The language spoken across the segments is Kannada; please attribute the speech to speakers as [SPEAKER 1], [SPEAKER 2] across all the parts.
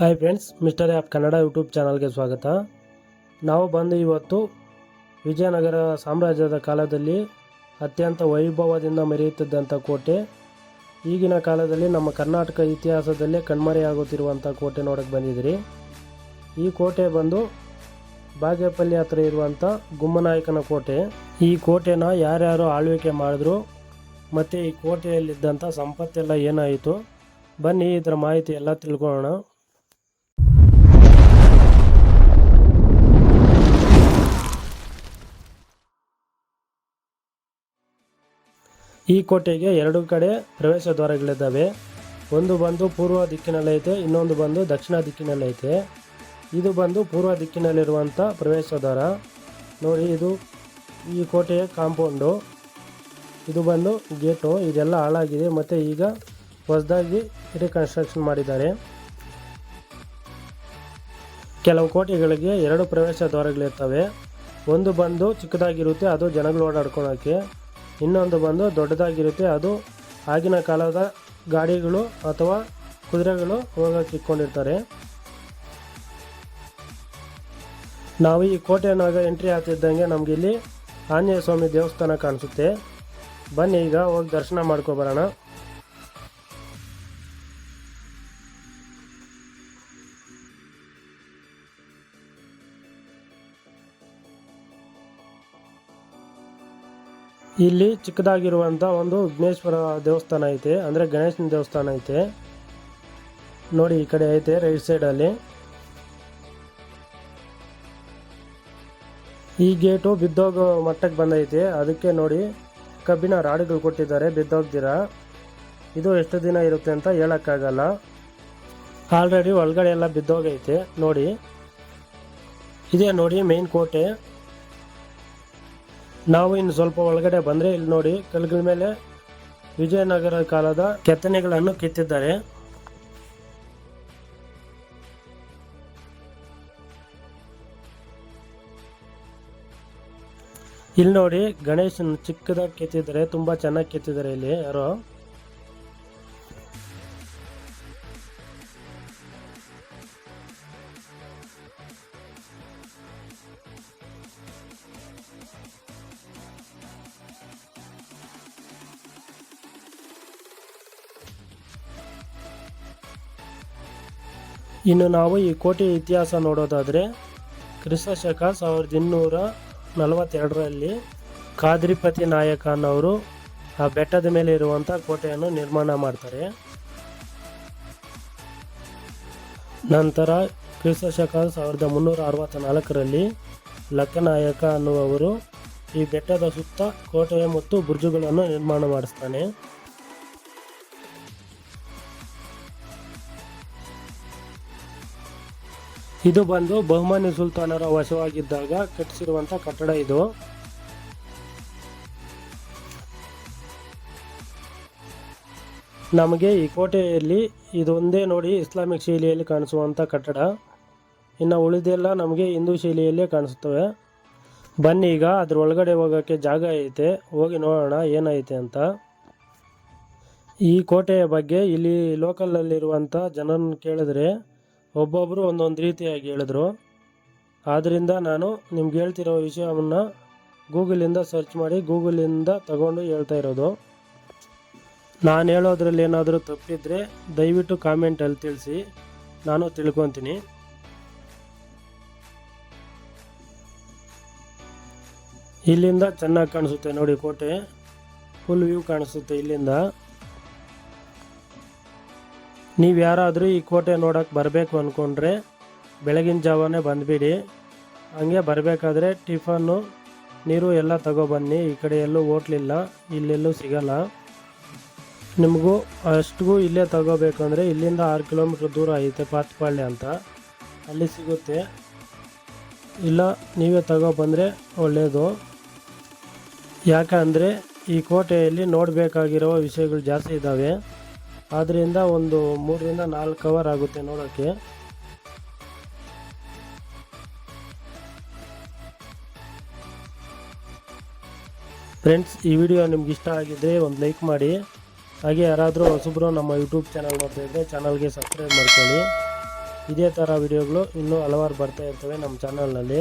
[SPEAKER 1] Hi friends mister app Kannada YouTube ಚಾನಲ್ಗೆ ಸ್ವಾಗತ. ನಾವು ಬಂದು ಇವತ್ತು ವಿಜಯನಗರ ಸಾಮ್ರಾಜ್ಯದ ಕಾಲದಲ್ಲಿ ಅತ್ಯಂತ ವೈಭವದಿಂದ ಮೆರೆಯುತ್ತಿದ್ದಂಥ ಕೋಟೆ. ಈಗಿನ ಕಾಲದಲ್ಲಿ ನಮ್ಮ ಕರ್ನಾಟಕ ಇತಿಹಾಸದಲ್ಲೇ ಕಣ್ಮರೆಯಾಗುತ್ತಿರುವಂಥ ಕೋಟೆ ನೋಡೋಕ್ಕೆ ಬಂದಿದ್ದೀರಿ. ಈ ಕೋಟೆ ಬಂದು ಬಾಗೇಪಲ್ಲಿ ಹತ್ರ ಇರುವಂಥ ಗುಮ್ಮನಾಯಕನ ಕೋಟೆ. ಈ ಕೋಟೆನ ಯಾರ್ಯಾರು ಆಳ್ವಿಕೆ ಮಾಡಿದ್ರು, ಮತ್ತು ಈ ಕೋಟೆಯಲ್ಲಿದ್ದಂಥ ಸಂಪತ್ತೆಲ್ಲ ಏನಾಯಿತು, ಬನ್ನಿ ಇದರ ಮಾಹಿತಿ ಎಲ್ಲ ತಿಳ್ಕೊಳ್ಳೋಣ. ಈ ಕೋಟೆಗೆ ಎರಡು ಕಡೆ ಪ್ರವೇಶ ದ್ವಾರಗಳಿದ್ದಾವೆ. ಒಂದು ಬಂದು ಪೂರ್ವ ದಿಕ್ಕಿನಲ್ಲೈತೆ ಇನ್ನೊಂದು ಬಂದು ದಕ್ಷಿಣ ದಿಕ್ಕಿನಲ್ಲೈತೆ ಇದು ಬಂದು ಪೂರ್ವ ದಿಕ್ಕಿನಲ್ಲಿರುವಂಥ ಪ್ರವೇಶ ದ್ವಾರ. ನೋಡಿ, ಇದು ಈ ಕೋಟೆಯ ಕಾಂಪೌಂಡು. ಇದು ಬಂದು ಗೇಟು, ಇದೆಲ್ಲ ಹಾಳಾಗಿದೆ, ಮತ್ತು ಈಗ ಹೊಸದಾಗಿ ರೀಕನ್ಸ್ಟ್ರಕ್ಷನ್ ಮಾಡಿದ್ದಾರೆ. ಕೆಲವು ಕೋಟೆಗಳಿಗೆ ಎರಡು ಪ್ರವೇಶ ದ್ವಾರಗಳಿರ್ತವೆ. ಒಂದು ಬಂದು ಚಿಕ್ಕದಾಗಿರುತ್ತೆ, ಅದು ಜನಗಳು ಓಡಾಡ್ಕೊಳಕ್ಕೆ. ಇನ್ನೊಂದು ಬಂದು ದೊಡ್ಡದಾಗಿರುತ್ತೆ. ಅದು ಆಗಿನ ಕಾಲದ ಗಾಡಿಗಳು ಅಥವಾ ಕುದುರೆಗಳು ಹೋಗಕ್ಕೆ ಇಟ್ಕೊಂಡಿರ್ತಾರೆ. ನಾವು ಈ ಕೋಟೆಯನ್ನಾಗ ಎಂಟ್ರಿ ಆಗ್ತಿದ್ದಂಗೆ ನಮಗಿಲ್ಲಿ ಆಂಜನೇಯ ಸ್ವಾಮಿ ದೇವಸ್ಥಾನ ಕಾಣಿಸುತ್ತೆ. ಬನ್ನಿ ಈಗ ಹೋಗಿ ದರ್ಶನ ಮಾಡ್ಕೊಬರೋಣ ಇಲ್ಲಿ ಚಿಕ್ಕದಾಗಿರುವಂಥ ಒಂದು ವಿಘ್ನೇಶ್ವರ ದೇವಸ್ಥಾನ ಐತೆ, ಅಂದರೆ ಗಣೇಶನ ದೇವಸ್ಥಾನ ಐತೆ. ನೋಡಿ ಈ ಕಡೆ ಐತೆ, ರೈಟ್ ಸೈಡಲ್ಲಿ ಈ ಗೇಟು ಬಿದ್ದೋಗೋ ಮಟ್ಟಕ್ಕೆ ಬಂದೈತೆ, ಅದಕ್ಕೆ ನೋಡಿ ಕಬ್ಬಿಣ ರಾಡುಗಳು ಕೊಟ್ಟಿದ್ದಾರೆ ಬಿದ್ದೋಗ್ದಿರ ಇದು ಎಷ್ಟು ದಿನ ಇರುತ್ತೆ ಅಂತ ಹೇಳೋಕ್ಕಾಗಲ್ಲ. ಆಲ್ರೆಡಿ ಒಳಗಡೆ ಎಲ್ಲ ಬಿದ್ದೋಗೈತೆ, ನೋಡಿ. ಇದೇ ನೋಡಿ ಮೇನ್ ಕೋಟೆ. ನಾವು ಇನ್ನು ಸ್ವಲ್ಪ ಒಳಗಡೆ ಬಂದ್ರೆ ಇಲ್ಲಿ ನೋಡಿ ಕಲ್ಗಳ ಮೇಲೆ ವಿಜಯನಗರ ಕಾಲದ ಕೆತ್ತನೆಗಳನ್ನು ಕೆತ್ತಿದ್ದಾರೆ. ಇಲ್ಲಿ ನೋಡಿ ಗಣೇಶನ್ ಚಿಕ್ಕದಾಗಿ ಕೆತ್ತಿದ್ದಾರೆ, ತುಂಬಾ ಚೆನ್ನಾಗಿ ಕೆತ್ತಿದ್ದಾರೆ ಇಲ್ಲಿ ಯಾರೋ. ಇನ್ನು ನಾವು ಈ ಕೋಟೆಯ ಇತಿಹಾಸ ನೋಡೋದಾದರೆ ಕ್ರಿಸ್ತ ಶಕ ಸಾವಿರದ ಇನ್ನೂರ ನಲವತ್ತೆರಡರಲ್ಲಿ ಕಾದ್ರಿಪತಿ ನಾಯಕ ಅನ್ನೋರು ಆ ಬೆಟ್ಟದ ಮೇಲೆ ಇರುವಂಥ ಕೋಟೆಯನ್ನು ನಿರ್ಮಾಣ ಮಾಡ್ತಾರೆ. ನಂತರ ಕ್ರಿಸ್ತ ಶಕ ಸಾವಿರದ ಮುನ್ನೂರ ಅರವತ್ತ ನಾಲ್ಕರಲ್ಲಿ ಲಕ್ಕನಾಯಕ ಅನ್ನುವವರು ಈ ಬೆಟ್ಟದ ಸುತ್ತ ಕೋಟೆ ಮತ್ತು ಬುರ್ಜುಗಳನ್ನು ನಿರ್ಮಾಣ ಮಾಡಿಸ್ತಾನೆ. ಇದು ಬಂದು ಬಹುಮಾನಿ ಸುಲ್ತಾನರ ವಶವಾಗಿದ್ದಾಗ ಕಟ್ಟಿಸಿರುವಂಥ ಕಟ್ಟಡ ಇದು. ನಮಗೆ ಈ ಕೋಟೆಯಲ್ಲಿ ಇದೊಂದೇ ನೋಡಿ ಇಸ್ಲಾಮಿಕ್ ಶೈಲಿಯಲ್ಲಿ ಕಾಣಿಸುವಂಥ ಕಟ್ಟಡ. ಇನ್ನು ಉಳಿದೆಲ್ಲ ನಮಗೆ ಹಿಂದೂ ಶೈಲಿಯಲ್ಲೇ ಕಾಣಿಸುತ್ತವೆ. ಬನ್ನಿ ಈಗ ಅದ್ರ ಒಳಗಡೆ ಹೋಗೋಕ್ಕೆ ಜಾಗ ಐತೆ. ಹೋಗಿ ನೋಡೋಣ ಏನೈತೆ ಅಂತ. ಈ ಕೋಟೆಯ ಬಗ್ಗೆ ಇಲ್ಲಿ ಲೋಕಲಲ್ಲಿರುವಂಥ ಜನರನ್ನು ಕೇಳಿದ್ರೆ ಒಬ್ಬೊಬ್ಬರು ಒಂದೊಂದು ರೀತಿಯಾಗಿ ಹೇಳಿದ್ರು. ಆದ್ದರಿಂದ ನಾನು ನಿಮ್ಗೆ ಹೇಳ್ತಿರೋ ವಿಷಯವನ್ನು ಗೂಗಲಿಂದ ಸರ್ಚ್ ಮಾಡಿ ಗೂಗಲಿಂದ ತಗೊಂಡು ಹೇಳ್ತಾ ಇರೋದು. ನಾನು ಹೇಳೋದ್ರಲ್ಲಿ ಏನಾದರೂ ತಪ್ಪಿದ್ರೆ ದಯವಿಟ್ಟು ಕಾಮೆಂಟಲ್ಲಿ ತಿಳಿಸಿ. ನಾನು ತಿಳ್ಕೊತೀನಿ. ಇಲ್ಲಿಂದ ಚೆನ್ನಾಗಿ ಕಾಣಿಸುತ್ತೆ ನೋಡಿ ಕೋಟೆ. ಫುಲ್ ವ್ಯೂ ಕಾಣಿಸುತ್ತೆ ಇಲ್ಲಿಂದ. ನೀವು ಯಾರಾದರೂ ಈ ಕೋಟೆ ನೋಡೋಕ್ಕೆ ಬರಬೇಕು ಅಂದ್ಕೊಂಡ್ರೆ ಬೆಳಗಿನ ಜಾವನೇ ಬಂದುಬಿಡಿ. ಹಂಗೆ ಬರಬೇಕಾದ್ರೆ ಟಿಫನ್ನು, ನೀರು ಎಲ್ಲ ತಗೊಬನ್ನಿ. ಈ ಕಡೆ ಎಲ್ಲೂ ಹೋಟ್ಲಿಲ್ಲ ಇಲ್ಲೆಲ್ಲೂ ಸಿಗಲ್ಲ. ನಿಮಗೂ ಅಷ್ಟಿಗೂ ಇಲ್ಲೇ ತಗೋಬೇಕು ಅಂದರೆ ಇಲ್ಲಿಂದ ಆರು ಕಿಲೋಮೀಟ್ರ್ ದೂರ ಐತೆ ಪಾತ್ಪಾಳ್ಯ ಅಂತ. ಅಲ್ಲಿ ಸಿಗುತ್ತೆ. ಇಲ್ಲ, ನೀವೇ ತಗೊಬಂದರೆ ಒಳ್ಳೆಯದು ಯಾಕಂದರೆ ಈ ಕೋಟೆಯಲ್ಲಿ ನೋಡಬೇಕಾಗಿರೋ ವಿಷಯಗಳು ಜಾಸ್ತಿ ಇದ್ದಾವೆ ಆದ್ದರಿಂದ ಒಂದು ಮೂರರಿಂದ ನಾಲ್ಕು ಅವರ್ ಆಗುತ್ತೆ ನೋಡೋಕ್ಕೆ ಫ್ರೆಂಡ್ಸ್ ಈ ವಿಡಿಯೋ ನಿಮ್ಗೆ ಇಷ್ಟ ಆಗಿದ್ದರೆ ಒಂದು ಲೈಕ್ ಮಾಡಿ. ಹಾಗೆ ಯಾರಾದರೂ ಹೊಸಬ್ರು ನಮ್ಮ ಯೂಟ್ಯೂಬ್ ಚಾನಲ್ ನೋಡ್ತಾ ಇದ್ದರೆ ಚಾನಲ್ಗೆ ಸಬ್ಸ್ಕ್ರೈಬ್ ಮಾಡ್ಕೊಳ್ಳಿ. ಇದೇ ಥರ ವಿಡಿಯೋಗಳು ಇನ್ನೂ ಹಲವಾರು ಬರ್ತಾ ಇರ್ತವೆ ನಮ್ಮ ಚಾನಲ್ನಲ್ಲಿ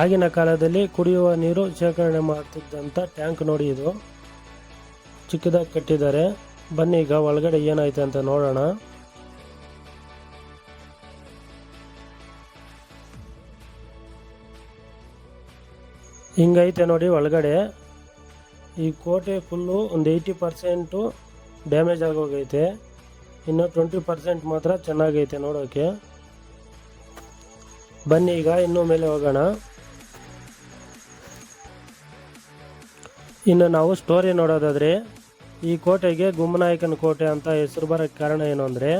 [SPEAKER 1] ಆಗಿನ ಕಾಲದಲ್ಲಿ ಕುಡಿಯುವ ನೀರು ಶೇಖರಣೆ ಮಾಡ್ತಿದ್ದಂಥ ಟ್ಯಾಂಕ್ ನೋಡಿ ಇದು. ಚಿಕ್ಕದಾಗಿ ಕಟ್ಟಿದ್ದಾರೆ. ಬನ್ನಿ, ಈಗ ಒಳಗಡೆ ಏನಾಯ್ತು ಅಂತ ನೋಡೋಣ. ಹಿಂಗೈತೆ ನೋಡಿ ಒಳಗಡೆ. ಈ ಕೋಟೆ ಫುಲ್ಲು ಒಂದು ಏಯ್ಟಿ ಪರ್ಸೆಂಟು ಡ್ಯಾಮೇಜ್ ಆಗೋಗೈತೆ. ಇನ್ನು ಟ್ವೆಂಟಿ ಪರ್ಸೆಂಟ್ ಮಾತ್ರ ಚೆನ್ನಾಗೈತೆ ನೋಡೋಕ್ಕೆ ಬನ್ನಿ, ಈಗ ಇನ್ನೂ ಮೇಲೆ ಹೋಗೋಣ. ಇನ್ನು ನಾವು ಸ್ಟೋರಿ ನೋಡೋದಾದರೆ ಈ ಕೋಟೆಗೆ ಗುಮ್ಮನಾಯಕನ ಕೋಟೆ ಅಂತ ಹೆಸರು ಬರೋಕ್ಕೆ ಕಾರಣ ಏನು ಅಂದರೆ,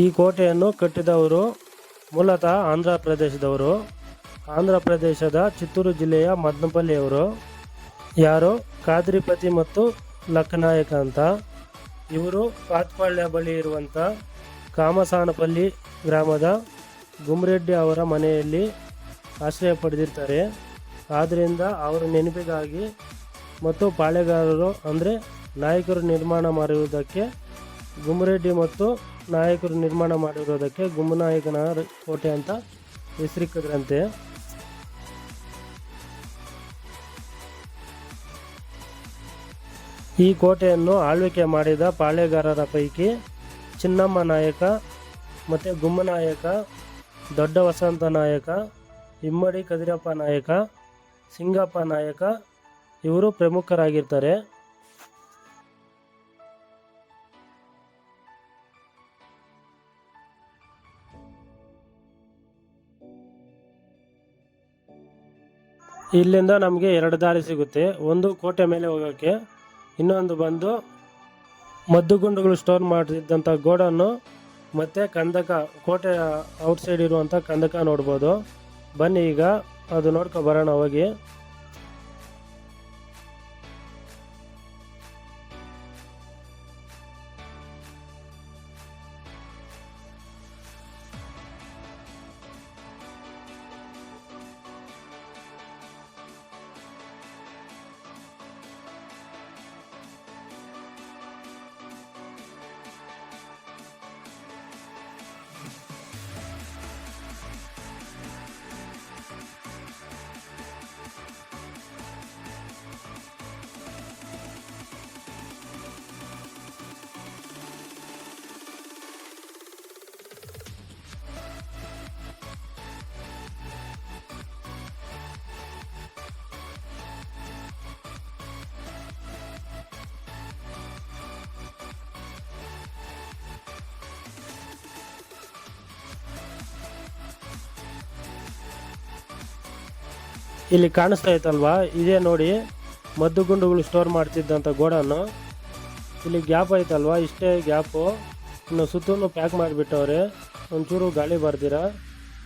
[SPEAKER 1] ಈ ಕೋಟೆಯನ್ನು ಕಟ್ಟಿದವರು ಮೂಲತಃ ಆಂಧ್ರ ಪ್ರದೇಶದವರು. ಆಂಧ್ರ ಪ್ರದೇಶದ ಚಿತ್ತೂರು ಜಿಲ್ಲೆಯ ಮದ್ನಪಲ್ಲಿಯವರು. ಯಾರು? ಕಾದ್ರಿಪತಿ ಮತ್ತು ಲಕ್ಕನಾಯಕ ಅಂತ. ಇವರು ಪಾತ್ಪಾಳ್ಯ ಬಳಿ ಇರುವಂಥ ಕಾಮಸಾನಪಲ್ಲಿ ಗ್ರಾಮದ ಗುಮ್ರೆಡ್ಡಿ ಅವರ ಮನೆಯಲ್ಲಿ ಆಶ್ರಯ ಪಡೆದಿರ್ತಾರೆ. ಆದ್ದರಿಂದ ಅವರ ನೆನಪಿಗಾಗಿ ಮತ್ತು ಪಾಳೆಗಾರರು, ಅಂದರೆ ನಾಯಕರು ನಿರ್ಮಾಣ ಮಾಡಿರುವುದಕ್ಕೆ ಗುಮರೆಡ್ಡಿ ಮತ್ತು ನಾಯಕರು ನಿರ್ಮಾಣ ಮಾಡಿರೋದಕ್ಕೆ ಗುಮ್ಮನಾಯಕನ ಕೋಟೆ ಅಂತ ಹೆಸರಿಕ್ಕದ್ರಂತೆ ಈ ಕೋಟೆಯನ್ನು ಆಳ್ವಿಕೆ ಮಾಡಿದ ಪಾಳೆಗಾರರ ಪೈಕಿ ಚಿನ್ನಮ್ಮ ನಾಯಕ ಮತ್ತು ಗುಮ್ಮನಾಯಕ, ದೊಡ್ಡ ವಸಂತ ನಾಯಕ, ಇಮ್ಮಡಿ ಕದಿರಪ್ಪ ನಾಯಕ, ಸಿಂಗಪ್ಪ ನಾಯಕ ಇವರು ಪ್ರಮುಖರಾಗಿರ್ತಾರೆ. ಇಲ್ಲಿಂದ ನಮಗೆ ಎರಡು ದಾರಿ ಸಿಗುತ್ತೆ. ಒಂದು ಕೋಟೆ ಮೇಲೆ ಹೋಗೋಕ್ಕೆ ಇನ್ನೊಂದು ಬಂದು ಮದ್ದುಗುಂಡುಗಳು ಸ್ಟೋರ್ ಮಾಡಿದ್ದಂಥ ಗೋಡನ್ನು ಮತ್ತು ಕಂದಕ, ಕೋಟೆ ಔಟ್ಸೈಡ್ ಇರುವಂಥ ಕಂದಕ ನೋಡ್ಬೋದು. ಬನ್ನಿ ಈಗ, ಅದು ನೋಡ್ಕೊ ಬರೋಣ ಹೋಗಿ. ಇಲ್ಲಿ ಕಾಣಿಸ್ತಾ ಇತ್ತಲ್ವಾ ಇದೇ ನೋಡಿ, ಮದ್ದು ಗುಂಡುಗಳು ಸ್ಟೋರ್ ಮಾಡ್ತಿದ್ದಂಥ ಗೋಡನ್ನು ಇಲ್ಲಿ ಗ್ಯಾಪ್ ಐತಲ್ವಾ? ಇಷ್ಟೇ ಗ್ಯಾಪು. ಇನ್ನು ಸುತ್ತಲೂ ಪ್ಯಾಕ್ ಮಾಡಿಬಿಟ್ಟವ್ರೆ. ಒಂಚೂರು ಗಾಳಿ ಬರ್ದಿರ?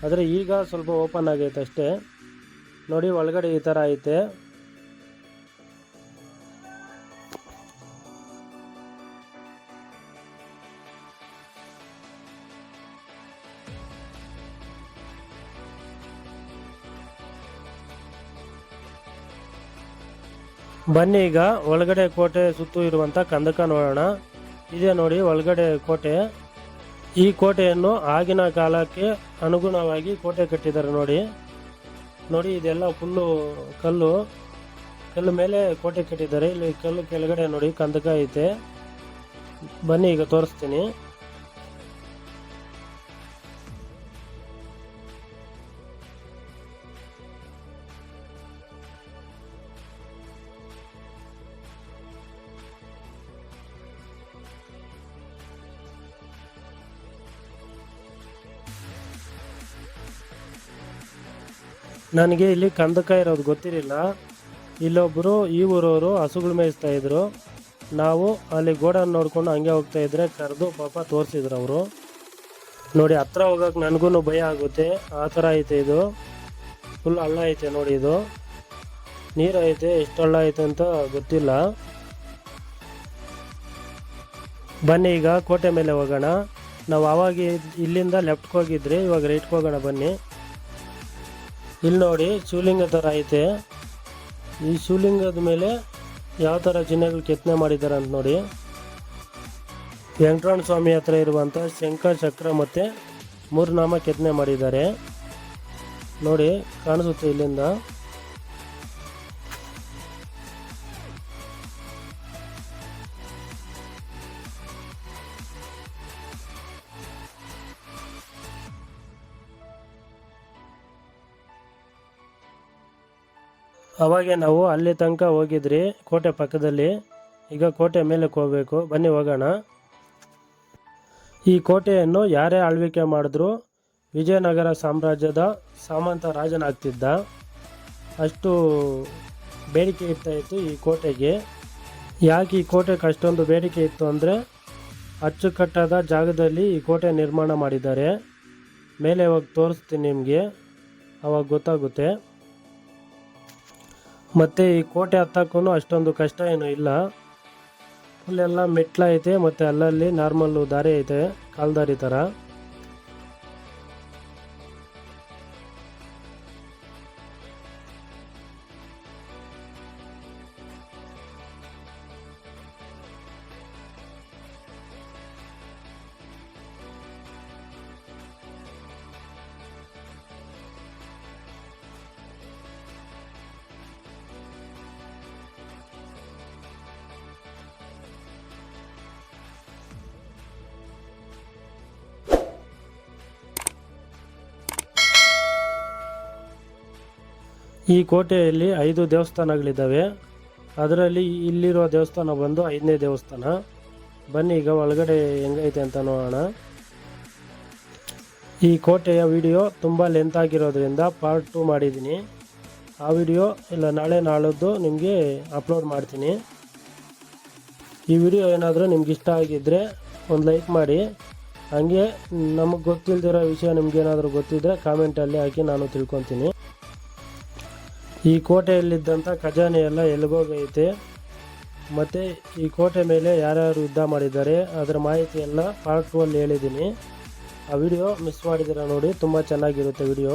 [SPEAKER 1] ಆದರೆ ಈಗ ಸ್ವಲ್ಪ ಓಪನ್ ಆಗೈತೆ ಅಷ್ಟೇ. ನೋಡಿ, ಒಳಗಡೆ ಈ ಥರ ಐತೆ. ಬನ್ನಿ ಈಗ ಒಳಗಡೆ ಕೋಟೆ ಸುತ್ತು ಇರುವಂತ ಕಂದಕ ನೋಡೋಣ. ಇದೆ ನೋಡಿ ಒಳಗಡೆ ಕೋಟೆ. ಈ ಕೋಟೆಯನ್ನು ಆಗಿನ ಕಾಲಕ್ಕೆ ಅನುಗುಣವಾಗಿ ಕೋಟೆ ಕಟ್ಟಿದ್ದಾರೆ ನೋಡಿ. ನೋಡಿ ಇದೆಲ್ಲ ಫುಲ್ಲು ಕಲ್ಲು. ಕಲ್ಲು ಮೇಲೆ ಕೋಟೆ ಕಟ್ಟಿದ್ದಾರೆ. ಇಲ್ಲಿ ಕಲ್ಲು ಕೆಳಗಡೆ ನೋಡಿ ಕಂದಕ ಐತೆ. ಬನ್ನಿ ಈಗ ತೋರಿಸ್ತೀನಿ. ನನಗೆ ಇಲ್ಲಿ ಕಂದಕ ಇರೋದು ಗೊತ್ತಿರಲಿಲ್ಲ. ಇಲ್ಲೊಬ್ಬರು ಈ ಊರವರು ಹಸುಗಳು ಮೇಯಿಸ್ತಾ ಇದ್ರು. ನಾವು ಅಲ್ಲಿ ಗೋಡನ್ ನೋಡ್ಕೊಂಡು ಹಂಗೆ ಹೋಗ್ತಾ ಇದ್ರೆ ಕರೆದು ಪಾಪ ತೋರಿಸಿದ್ರು ಅವರು. ನೋಡಿ, ಹತ್ರ ಹೋಗಕ್ಕೆ ನನಗೂ ಭಯ ಆಗುತ್ತೆ. ಆ ಥರ ಐತೆ ಇದು. ಫುಲ್ ಹಳ್ಳ ಐತೆ ನೋಡಿ ಇದು. ನೀರು ಐತೆ, ಎಷ್ಟು ಹಳ್ಳ ಐತೆ ಅಂತ ಗೊತ್ತಿಲ್ಲ. ಬನ್ನಿ ಈಗ ಕೋಟೆ ಮೇಲೆ ಹೋಗೋಣ. ನಾವು ಆವಾಗ ಇಲ್ಲಿಂದ ಲೆಫ್ಟ್ಗೆ ಹೋಗಿದ್ರಿ, ಇವಾಗ ರೈಟ್ಗೆ ಹೋಗೋಣ ಬನ್ನಿ. ಇಲ್ಲಿ ನೋಡಿ ಶಿವಲಿಂಗ ಥರ ಐತೆ. ಈ ಶಿವಲಿಂಗದ ಮೇಲೆ ಯಾವ ಥರ ಚಿಹ್ನೆಗಳು ಕೆತ್ತನೆ ಮಾಡಿದ್ದಾರೆ ಅಂತ ನೋಡಿ. ವೆಂಕಟರಮಣ ಸ್ವಾಮಿ ಹತ್ರ ಇರುವಂಥ ಶಂಖ ಚಕ್ರ ಮತ್ತು ಮೂರು ನಾಮ ಕೆತ್ತನೆ ಮಾಡಿದ್ದಾರೆ. ನೋಡಿ ಕಾಣಿಸುತ್ತೆ ಇಲ್ಲಿಂದ. ಅವಾಗೆ ನಾವು ಅಲ್ಲಿ ತನಕ ಹೋಗಿದ್ರಿ, ಕೋಟೆ ಪಕ್ಕದಲ್ಲಿ. ಈಗ ಕೋಟೆ ಮೇಲಕ್ಕೆ ಹೋಗಬೇಕು. ಬನ್ನಿ, ಹೋಗೋಣ. ಈ ಕೋಟೆಯನ್ನು ಯಾರೇ ಆಳ್ವಿಕೆ ಮಾಡಿದ್ರು ವಿಜಯನಗರ ಸಾಮ್ರಾಜ್ಯದ ಸಾಮಂತ ರಾಜನಾಗ್ತಿದ್ದ. ಅಷ್ಟು ಬೇಡಿಕೆ ಇರ್ತಾ ಇತ್ತು ಈ ಕೋಟೆಗೆ. ಯಾಕೆ ಈ ಕೋಟೆಗೆ ಅಷ್ಟೊಂದು ಬೇಡಿಕೆ ಇತ್ತು ಅಂದರೆ, ಅಚ್ಚುಕಟ್ಟಾದ ಜಾಗದಲ್ಲಿ ಈ ಕೋಟೆ ನಿರ್ಮಾಣ ಮಾಡಿದ್ದಾರೆ. ಮೇಲೆ ಹೋಗಿ ತೋರಿಸ್ತೀನಿ ನಿಮಗೆ. ಅವಾಗ ಗೊತ್ತಾಗುತ್ತೆ. ಮತ್ತು ಈ ಕೋಟೆ ಹತ್ತಕ್ಕೂ ಅಷ್ಟೊಂದು ಕಷ್ಟ ಏನು ಇಲ್ಲ. ಫುಲ್ಲೆಲ್ಲ ಮೆಟ್ಲ ಐತೆ ಮತ್ತು ಅಲ್ಲಲ್ಲಿ ನಾರ್ಮಲ್ಲು ದಾರಿ ಐತೆ ಕಾಲ್ದಾರಿ ಥರ ಈ ಕೋಟೆಯಲ್ಲಿ ಐದು ದೇವಸ್ಥಾನಗಳಿದ್ದಾವೆ. ಅದರಲ್ಲಿ ಇಲ್ಲಿರುವ ದೇವಸ್ಥಾನ ಬಂದು ಐದನೇ ದೇವಸ್ಥಾನ. ಬನ್ನಿ, ಈಗ ಒಳಗಡೆ ಹೆಂಗೈತೆ ಅಂತ ನೋಡೋಣ. ಈ ಕೋಟೆಯ ವಿಡಿಯೋ ತುಂಬ ಲೆಂತ್ ಆಗಿರೋದ್ರಿಂದ ಪಾರ್ಟ್ ಟು ಮಾಡಿದ್ದೀನಿ. ಆ ವಿಡಿಯೋ ಇಲ್ಲ, ನಾಳೆ ನಾಳದ್ದು ನಿಮಗೆ ಅಪ್ಲೋಡ್ ಮಾಡ್ತೀನಿ. ಈ ವಿಡಿಯೋ ಏನಾದರೂ ನಿಮ್ಗೆ ಇಷ್ಟ ಆಗಿದ್ದರೆ ಒಂದು ಲೈಕ್ ಮಾಡಿ. ಹಾಗೆ ನಮಗೆ ಗೊತ್ತಿಲ್ದಿರೋ ವಿಷಯ ನಿಮ್ಗೇನಾದರೂ ಗೊತ್ತಿದ್ದರೆ ಕಾಮೆಂಟಲ್ಲಿ ಹಾಕಿ ನಾನು ತಿಳ್ಕೊತೀನಿ. ಈ ಕೋಟೆಯಲ್ಲಿದ್ದಂಥ ಖಜಾನೆ ಎಲ್ಲ ಎಲ್ಗೋಗೈತೆ ಮತ್ತು ಈ ಕೋಟೆ ಮೇಲೆ ಯಾರ್ಯಾರು ಯುದ್ಧ ಮಾಡಿದ್ದಾರೆ, ಅದರ ಮಾಹಿತಿ ಎಲ್ಲ ಪಾರ್ಟ್ ಟೂ ಅಲ್ಲಿ ಹೇಳಿದ್ದೀನಿ. ಆ ವಿಡಿಯೋ ಮಿಸ್ ಮಾಡಿದ್ದೀರಾ ನೋಡಿ, ತುಂಬ ಚೆನ್ನಾಗಿರುತ್ತೆ ವಿಡಿಯೋ.